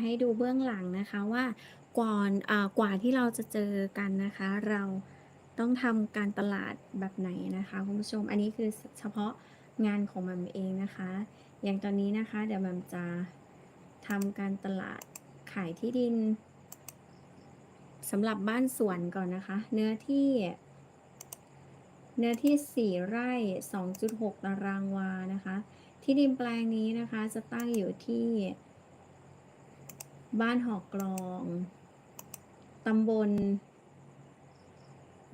ให้ดูเบื้องหลังนะคะว่าก่อนอกว่าที่เราจะเจอกันนะคะ เราต้องทำการตลาดแบบไหนนะคะคุณผู้ชมอันนี้คือเฉพาะงานของแม่มเองนะคะ อย่างตอนนี้นะคะเดี๋ยวแม่มจะทำการตลาดขายที่ดินสำหรับบ้านสวนก่อนนะคะ เนื้อที่ เนื้อที่ 4 ไร่ 2.6 ตารางวานะคะ ที่ดินแปลงนี้นะคะจะตั้งอยู่ที่ บ้านหอกกลองตำบล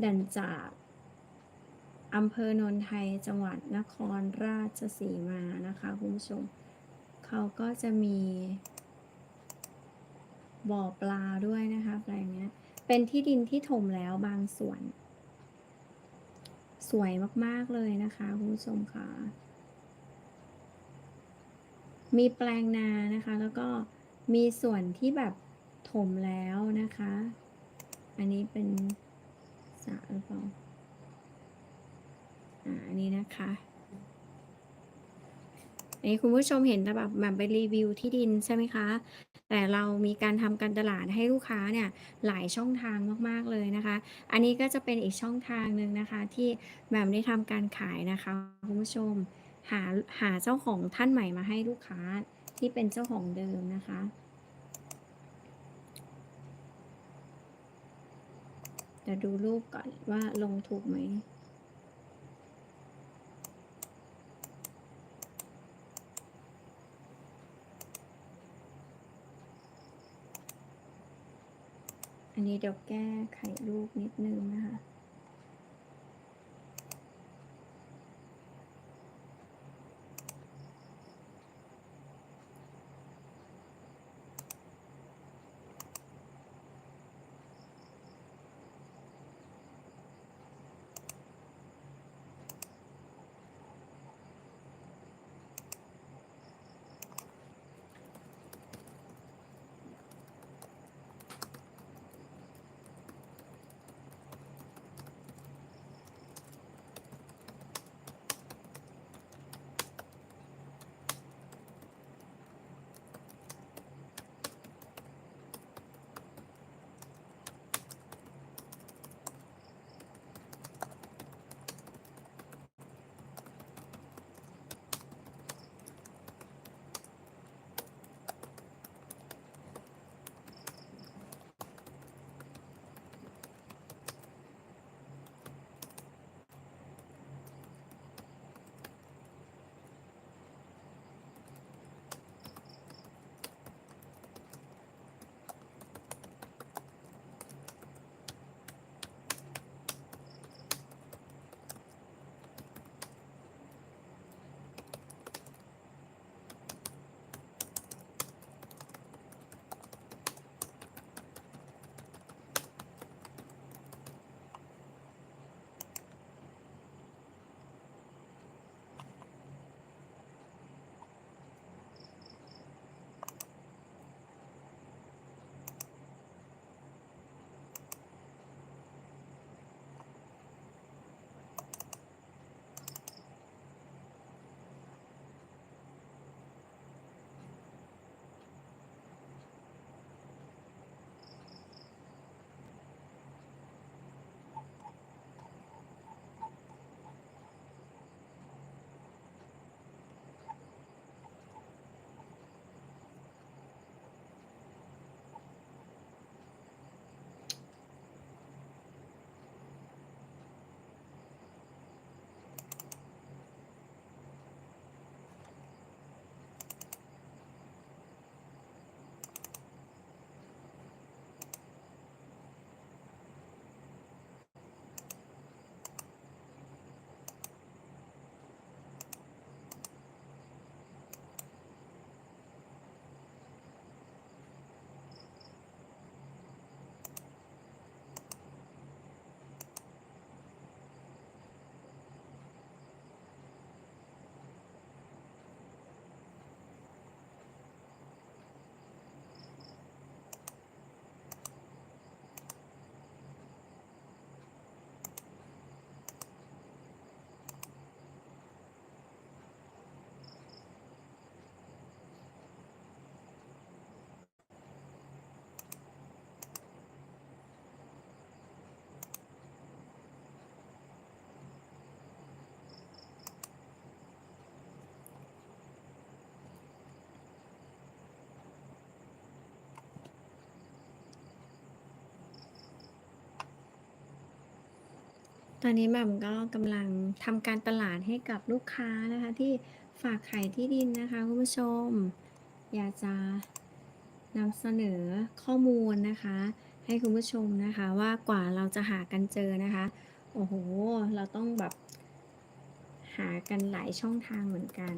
ดันจากอำเภอโนนไทยจังหวัดนครราชสีมานะคะคุณผู้ชมเขาก็จะมีบ่อปลาด้วยนะคะแปลงเนี้ยเป็นที่ดินที่ถมแล้วบางส่วน สวยมาก ๆ เลยนะคะคุณผู้ชมค่ะ มีแปลงนานะคะ แล้วก็ มีส่วนที่แบบถมแล้วนะคะ อันนี้เป็นสะหรือเปล่าอ่าอันนี้นะคะอันนี้คุณผู้ชมเห็นแต่แบบแบบไปรีวิวที่ดินใช่ไหมคะ แต่เรามีการทำการตลาดให้ลูกค้าเนี่ยหลายช่องทางมากๆเลยนะคะ อันนี้ก็จะเป็นอีกช่องทางหนึ่งนะคะ ที่แบบได้ทำการขายนะคะคุณผู้ชมหาหาเจ้าของท่านใหม่มาให้ลูกค้า ที่เป็นเจ้าของเดิมนะคะเดี๋ยวดูรูปก่อนว่าลงถูกไหมอันนี้เดี๋ยวแก้ไขรูปนิดนึงนะคะ อนนี้แหม่มก็กำลังทำการตลาดให้กับลูกค้านะคะ ที่ฝากขายที่ดินนะคะคุณผู้ชม อยากจะนำเสนอข้อมูลนะคะ ให้คุณผู้ชมนะคะว่ากว่าเราจะหากันเจอนะคะ โอ้โห เราต้องแบบหากันหลายช่องทางเหมือนกัน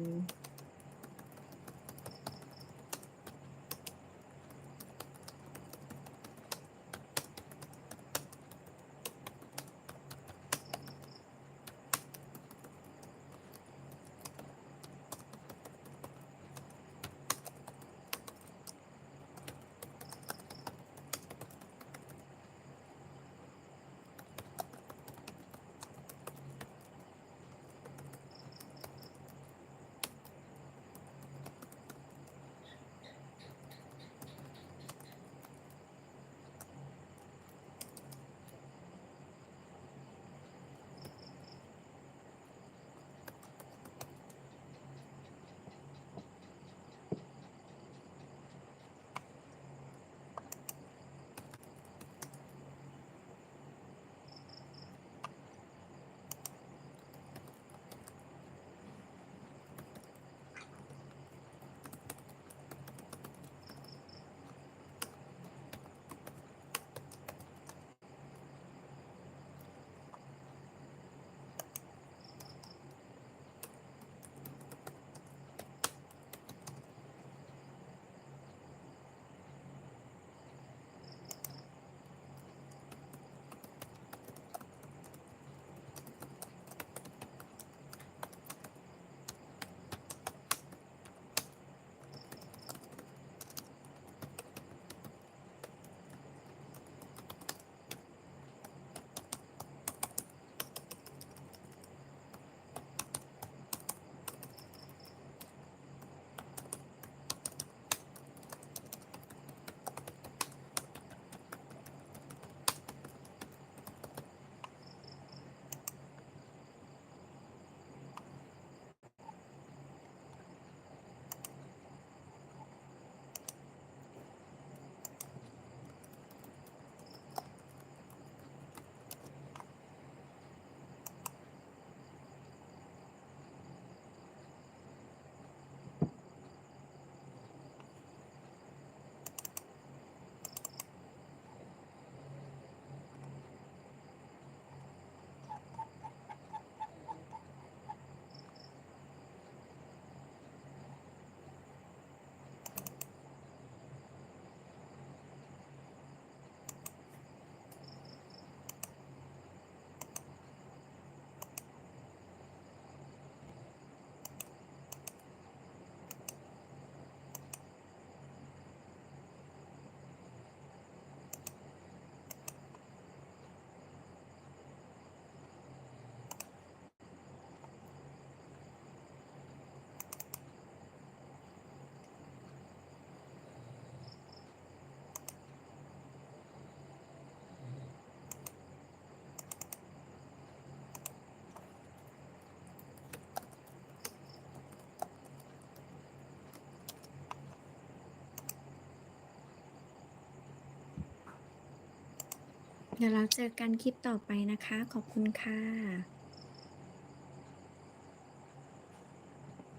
เดี๋ยวเราเจอกันคลิปต่อไปนะคะ ขอบคุณค่ะ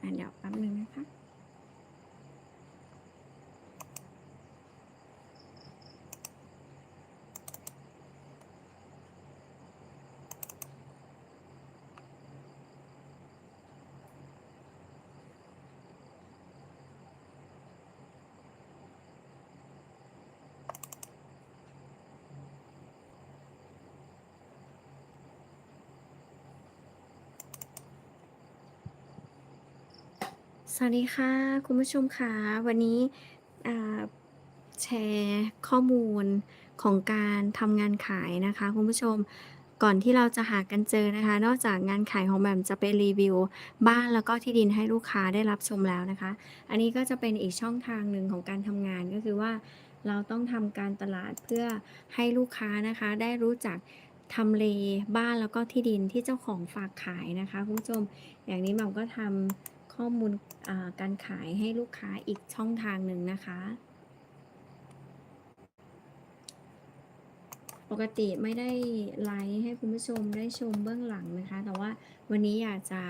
อะเดี๋ยวแป๊บนึงนะคะ วัสดีค่ะ คุณผู้ชมค่ะ วันนี้แชร์ข้อมูลของการทำงานขายนะคะ คุณผู้ชมก่อนที่เราจะหากันเจอนะคะ นอกจากงานขายของแหม่มจะไปรีวิว บ้านแล้วก็ที่ดินให้ลูกค้าได้รับชมแล้วนะคะ อันนี้ก็จะเป็นอีกช่องทางหนึ่งของการทำงานก็คือว่า เราต้องทำการตลาดเพื่อให้ลูกค้านะคะ ได้รู้จักทำเลบ้านแล้วก็ที่ดินที่เจ้าของฝากขายนะคะคุณผู้ชม อย่างนี้แหม่มก็ทำ ข้อมูลการขายให้ลูกค้าอีกช่องทางหนึ่งนะคะ ปกติไม่ได้ไลฟ์ให้คุณผู้ชมได้ชมเบื้องหลังนะคะ แต่ว่าวันนี้อยากจะ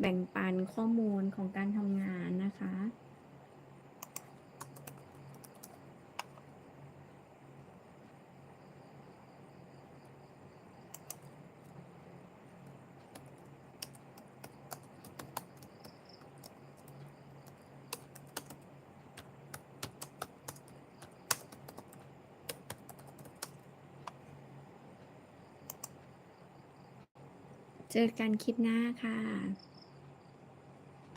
แบ่งปันข้อมูลของการทำงานนะคะ เจอกันคลิปหน้าค่ะ